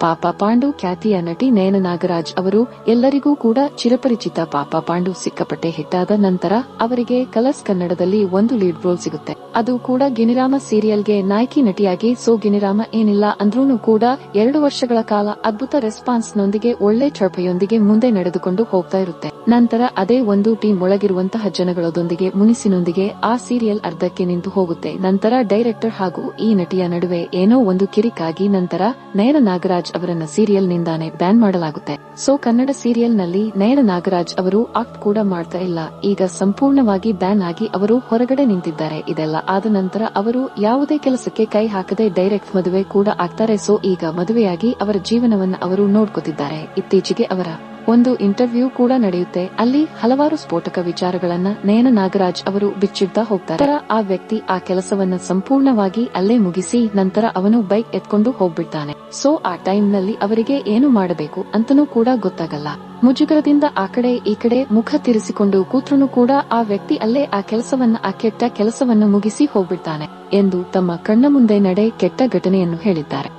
ಪಾಪ ಪಾಂಡು ಖ್ಯಾತಿಯ ನಟಿ ನಯನ ನಾಗರಾಜ್ ಅವರು ಎಲ್ಲರಿಗೂ ಕೂಡ ಚಿರಪರಿಚಿತ ಪಾಪ ಪಾಂಡು ಸಿಕ್ಕಾಪಟ್ಟೆ ಹಿಟ್ಟಾದ ನಂತರ ಅವರಿಗೆ ಕಲರ್ಸ್ ಕನ್ನಡದಲ್ಲಿ ಒಂದು ಲೀಡ್ ರೋಲ್ ಸಿಗುತ್ತೆ. ಅದು ಕೂಡ ಗಿನಿರಾಮ ಸೀರಿಯಲ್ಗೆ ನಾಯಕಿ ನಟಿಯಾಗಿ ಸೊ ಗಿನಿರಾಮ ಏನಿಲ್ಲ ಅಂದ್ರೂ ಕೂಡ ಎರಡು ವರ್ಷಗಳ ಕಾಲ ಅದ್ಭುತ ರೆಸ್ಪಾನ್ಸ್ ನೊಂದಿಗೆ ಒಳ್ಳೆ ಚರ್ಪೆಯೊಂದಿಗೆ ಮುಂದೆ ನಡೆದುಕೊಂಡು ಹೋಗ್ತಾ ಇರುತ್ತೆ. ನಂತರ ಅದೇ ಒಂದು ಟೀಮ್ ಒಳಗಿರುವಂತಹ ಜನಗಳೊಂದಿಗೆ ಮುನಿಸಿನೊಂದಿಗೆ ಆ ಸೀರಿಯಲ್ ಅರ್ಧಕ್ಕೆ ನಿಂತು ಹೋಗುತ್ತೆ. ನಂತರ ಡೈರೆಕ್ಟರ್ ಹಾಗೂ ಈ ನಟಿಯ ನಡುವೆ ಏನೋ ಒಂದು ಕಿರಿಕಾಗಿ ನಂತರ ನಯನ ನಾಗರಾಜ್ ಅವರನ್ನ ಸೀರಿಯಲ್ ನಿಂದಾನೆ ಬ್ಯಾನ್ ಮಾಡಲಾಗುತ್ತೆ. ಸೊ, ಕನ್ನಡ ಸೀರಿಯಲ್ನಲ್ಲಿ ನಯನ ನಾಗರಾಜ್ ಅವರು ಆಕ್ಟ್ ಕೂಡ ಮಾಡ್ತಾ ಇಲ್ಲ. ಈಗ ಸಂಪೂರ್ಣವಾಗಿ ಬ್ಯಾನ್ ಆಗಿ ಅವರು ಹೊರಗಡೆ ನಿಂತಿದ್ದಾರೆ. ಇದೆಲ್ಲ ಆದ ನಂತರ ಅವರು ಯಾವುದೇ ಕೆಲಸಕ್ಕೆ ಕೈ ಹಾಕದೆ ಡೈರೆಕ್ಟ್ ಮದುವೆ ಕೂಡ ಆಗ್ತಾರೆ. ಸೊ, ಈಗ ಮದುವೆಯಾಗಿ ಅವರ ಜೀವನವನ್ನ ಅವರು ನೋಡ್ಕೋತಿದ್ದಾರೆ. ಇತ್ತೀಚೆಗೆ ಅವರ ಒಂದು ಇಂಟರ್ವ್ಯೂ ಕೂಡ ನಡೆಯುತ್ತೆ. ಅಲ್ಲಿ ಹಲವಾರು ಸ್ಫೋಟಕ ವಿಚಾರಗಳನ್ನ ನಯನ ನಾಗರಾಜ್ ಅವರು ಬಿಚ್ಚಿಡ್ತಾ ಹೋಗ್ತಾರೆ. ಆ ವ್ಯಕ್ತಿ ಆ ಕೆಲಸವನ್ನ ಸಂಪೂರ್ಣವಾಗಿ ಅಲ್ಲೇ ಮುಗಿಸಿ ನಂತರ ಅವನು ಬೈಕ್ ಎತ್ಕೊಂಡು ಹೋಗ್ಬಿಡ್ತಾನೆ. ಸೊ, ಆ ಟೈಮ್ನಲ್ಲಿ ಅವರಿಗೆ ಏನು ಮಾಡಬೇಕು ಅಂತನೂ ಕೂಡ ಗೊತ್ತಾಗಲ್ಲ. ಮುಜುಗರದಿಂದ ಆ ಕಡೆ ಈ ಕಡೆ ಮುಖ ತಿರಿಸಿಕೊಂಡು ಕೂತ್ರನು ಕೂಡ ಆ ವ್ಯಕ್ತಿ ಅಲ್ಲೇ ಆ ಕೆಲಸವನ್ನ, ಆ ಕೆಟ್ಟ ಕೆಲಸವನ್ನು ಮುಗಿಸಿ ಹೋಗ್ಬಿಡ್ತಾನೆ ಎಂದು ತಮ್ಮ ಕಣ್ಣ ಮುಂದೆ ನಡೆ ಕೆಟ್ಟ ಘಟನೆಯನ್ನು ಹೇಳಿದ್ದಾರೆ.